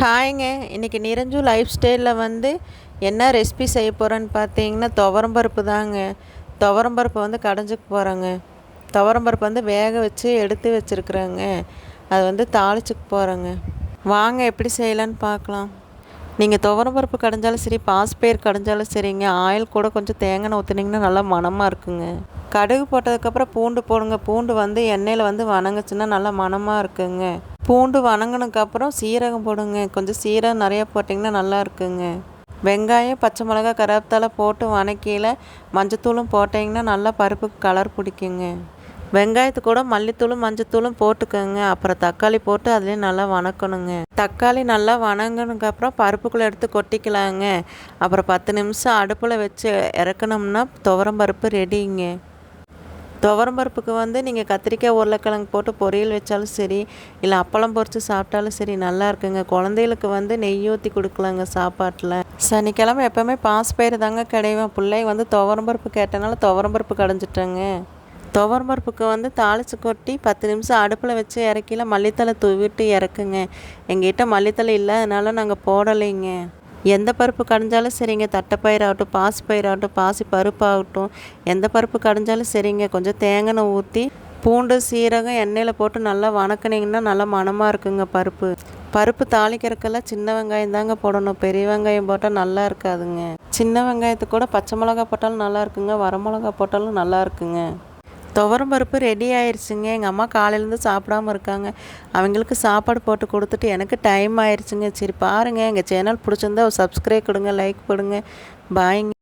ஹாய்ங்க. இன்றைக்கி நிரஞ்சு லைஃப் ஸ்டைலில் வந்து என்ன ரெசிபி செய்ய போகிறேன்னு பார்த்தீங்கன்னா துவரம்பருப்பு தாங்க. துவரம்பருப்பு வந்து கடைஞ்சிக்க போகிறேங்க துவரம்பருப்பு வந்து வேக வச்சு எடுத்து வச்சுருக்குறேங்க. அது வந்து தாளிச்சுக்க போகிறேங்க வாங்க எப்படி செய்யலான்னு பார்க்கலாம் நீங்கள் துவரம்பருப்பு கடைஞ்சாலும் சரி பாஸ்பயிர் கடைஞ்சாலும் சரிங்க. ஆயில் கூட கொஞ்சம் தேங்காய் ஊற்றுனீங்கன்னா நல்லா மணமாக இருக்குங்க. கடுகு போட்டதுக்கப்புறம் பூண்டு போடுங்க. பூண்டு வந்து எண்ணெயில் வந்து வணங்குச்சுன்னா நல்லா மணமாக இருக்குங்க. பூண்டு வணங்கினதுக்கப்புறம் சீரகம் போடுங்க. கொஞ்சம் சீரகம் நிறையா போட்டிங்கன்னா நல்லா இருக்குங்க வெங்காயம் பச்சை மிளகா கருவேப்பிலை போட்டு வணக்கியில் மஞ்சத்தூளும் போட்டிங்கன்னா நல்லா பருப்புக்கு கலர் பிடிக்குங்க. வெங்காயத்து கூட மல்லித்தூளும் மஞ்சத்தூளும் போட்டுக்கோங்க. அப்புறம் தக்காளி போட்டு அதுலேயும் நல்லா வணக்கணுங்க. தக்காளி நல்லா வணங்கினதுக்கப்புறம் பருப்புக்குள்ளே எடுத்து கொட்டிக்கலாங்க. அப்புறம் பத்து நிமிஷம் அடுப்பில் வச்சு இறக்கணும்னா துவரம் பருப்பு ரெடிங்க துவரம் பருப்புக்கு வந்து நீங்கள் கத்திரிக்காய் உருளைக்கிழங்கு போட்டு பொரியல் வச்சாலும் சரி இல்லை அப்பளம் பொரித்து சாப்பிட்டாலும் சரி நல்லா இருக்குங்க. குழந்தைகளுக்கு வந்து நெய் ஊற்றி கொடுக்கலாங்க சாப்பாட்டில். சனிக்கிழமை எப்போவுமே பாஸ்பயிறு தாங்க கிடைவேன். பிள்ளை வந்து துவரம் பருப்பு கேட்டனால துவரம் பருப்பு கடைஞ்சிட்டேங்க. துவரம் பருப்புக்கு வந்து தாளித்து கொட்டி பத்து நிமிஷம் அடுப்பில் வச்சு இறக்கில மல்லித்தலை தூவிட்டு இறக்குங்க. எங்ககிட்ட மல்லித்தலை இல்லை அதனால நாங்கள் போடலைங்க. எந்த பருப்பு கடைஞ்சாலும் சரிங்க தட்டைப்பயிராகட்டும் பாசி பயிராகட்டும் பாசி பருப்பு ஆகட்டும் எந்த பருப்பு கடைஞ்சாலும் சரிங்க. கொஞ்சம் தேங்காய் ஊற்றி பூண்டு சீரகம் எண்ணெயில் போட்டு நல்லா வணக்கினீங்கன்னா நல்லா மணமாக இருக்குங்க பருப்பு. பருப்பு தாளிக்கிறதுக்கெல்லாம் சின்ன வெங்காயம் தாங்க போடணும். பெரிய வெங்காயம் போட்டால் நல்லா இருக்காதுங்க. சின்ன வெங்காயத்துக்கு கூட பச்சை மிளகா போட்டாலும் நல்லா இருக்குங்க. வரமிளகா போட்டாலும் நல்லா இருக்குங்க. துவரம் பருப்பு ரெடி ஆயிடுச்சுங்க எங்கள் அம்மா காலையிலேருந்து சாப்பிடாம இருக்காங்க. அவங்களுக்கு சாப்பாடு போட்டு கொடுத்துட்டு எனக்கு டைம் ஆயிடுச்சுங்க சரி பாருங்கள் எங்கள் சேனல் பிடிச்சிருந்தா சப்ஸ்கிரைப் கொடுங்க லைக் கொடுங்க. பாய்ங்க